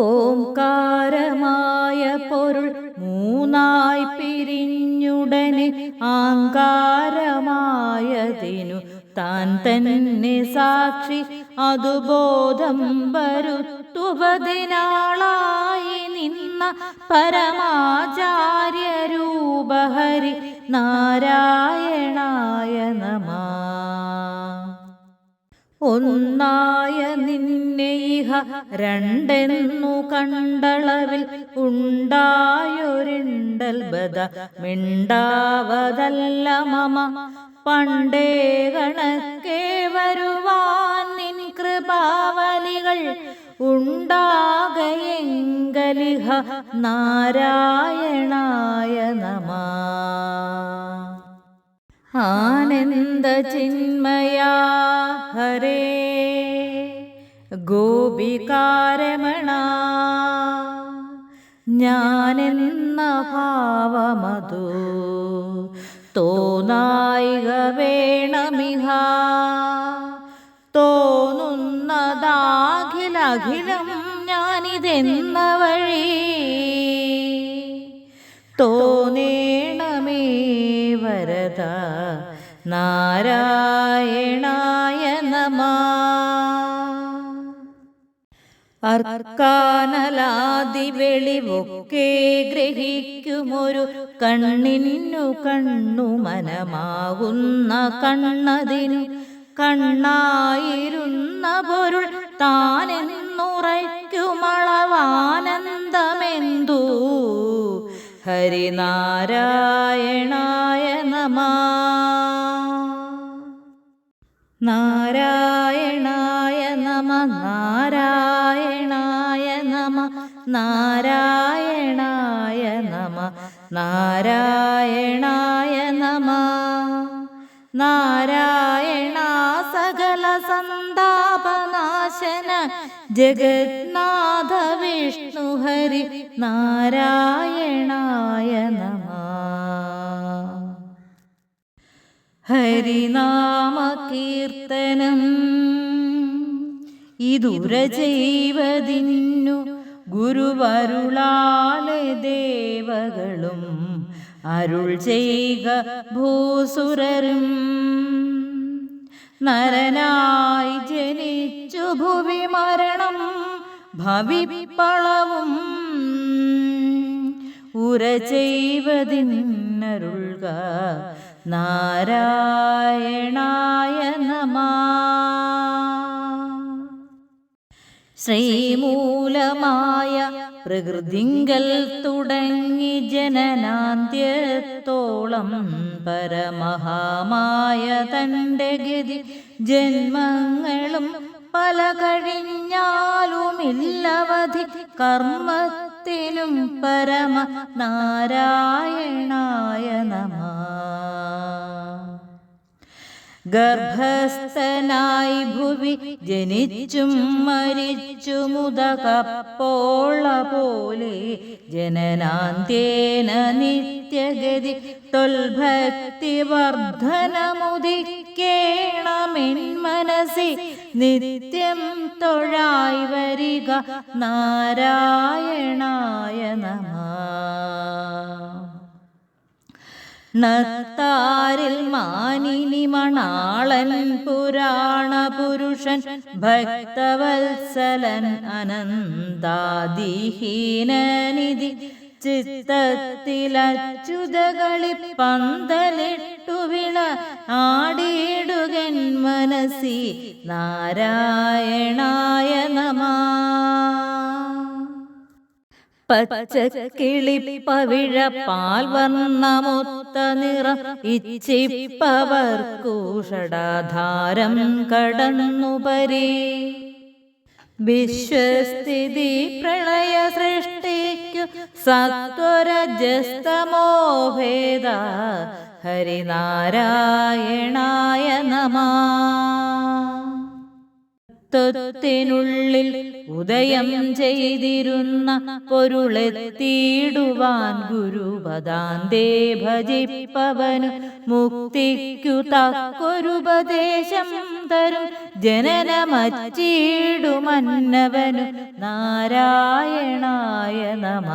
ഓംകാരമായ പൊരുൾ മൂന്നായി പിരിഞ്ഞുടനെ ആങ്കാരമായതിനു താൻ തന്നെ സാക്ഷി. അതു ബോധം വരുത്തുവതിനാളായി നിന്ന പരമാചാര്യ രൂപഹരി നാരായണായ ഒന്നായ നിന്നെ രണ്ടെന്നു കണ്ടളവിൽ ഉണ്ടായൊരിണ്ടൽ ബദ മിണ്ടാവതല്ല മമ. പണ്ടേ കണക്കേ വരുവാൻ നിൻ കൃപാവലികൾ ഉണ്ടാകയെങ്കലിഹ നാരായണായ നമ. ആനന്ദ ചിന്മയാ ഹരേ. ഗോപികാരമണ ഞാനെന്ന ഭാവമതു. തോന്നായിക വേണമിഹ തോന്നുന്നതാഖിലഖിലം ഞാനിതെന്ന വഴി തോന്നേണമേ വരദ നാരായണായ നമ. അർക്കാനലാതി വെളിവൊക്കെ ഗ്രഹിക്കുമൊരു കണ്ണിനു കണ്ണു മനമാകുന്ന കണ്ണതിനു കണ്ണായിരുന്ന പൊരുൾ താനെന്നുറയ്ക്കുമളവാനന്ദമെന്തു ഹരിനാരായണായ നമ. നാരായണായ നമ നാരായണായ നമ നാരായണായ നമ നാരായണായ നമ. നാരായണ സകല സന്താപനാശന ജഗന്നാഥ വിഷ്ണു ഹരി നാരായണായ നമ. ഹരിനാമ കീർത്തനം ഇതുര ചെയ്വതിന്നു ഗുരുവരുളാലെ ദേവകളും അരുൾ ചെയ്യുക ഭൂസുരരും. നരനായി ജനിച്ചു ഭുവി മരണം ഭവിപ്പളവും. ഉര നാരായണായ നമ. ശ്രീമൂലമായ പ്രകൃതിങ്കൽ തുടങ്ങി ജനനാന്ത്യത്തോളം പരമഹാമായ തന്റെ ഗതി ജന്മങ്ങളും പല കഴിഞ്ഞാലുമില്ലവധി കർമ്മത്തിലും പരമ നാരായണായ ഗർഭസ്ഥനായി ഭുവി ജനിച്ചും മരിച്ചും മുതകപ്പോള പോലെ ജനനാന്ത്യേന നിത്യഗതി തൊൽഭക്തി വർദ്ധനമുദിക്കേണമെൻ മനസ്സി നിത്യം തൊഴായി വരിക നാരായണായ നമ. നത്താരിൽ മാനിനി മണാളൻ പുരാണ പുരുഷൻ ഭക്തവത്സലൻ അനന്താദിഹീനനിധി. ചിത്തത്തിലച്യുതകളി പന്തലിട്ടു വിള ആടിയിടുകൻ മനസി നാരായണായ നമ. പച്ചക്കിളിപ്പവിഴ പാൽ വർണമൊത്ത നിറം ഇച്ഛിപ്പവർക്കൂഷടാധാരം കടന്നുപരി വിശ്വസ്ഥിതി പ്രളയ സൃഷ്ടിക്കു സത്വരജസ്തമോ സത്വരജസ്തമോഭേദ ഹരിനാരായണായ നമ. തത്വത്തിനുള്ളിൽ ഉദയം ചെയ്തിരുന്ന പൊരുളെത്തിയിടുവാൻ ഗുരുപദാന്തേ ഭജിപ്പവനു മുക്തിക്കു തക്കൊരുപദേശം തരും. ജനനമച്ചിടുമന്നവനു നാരായണായ നമ.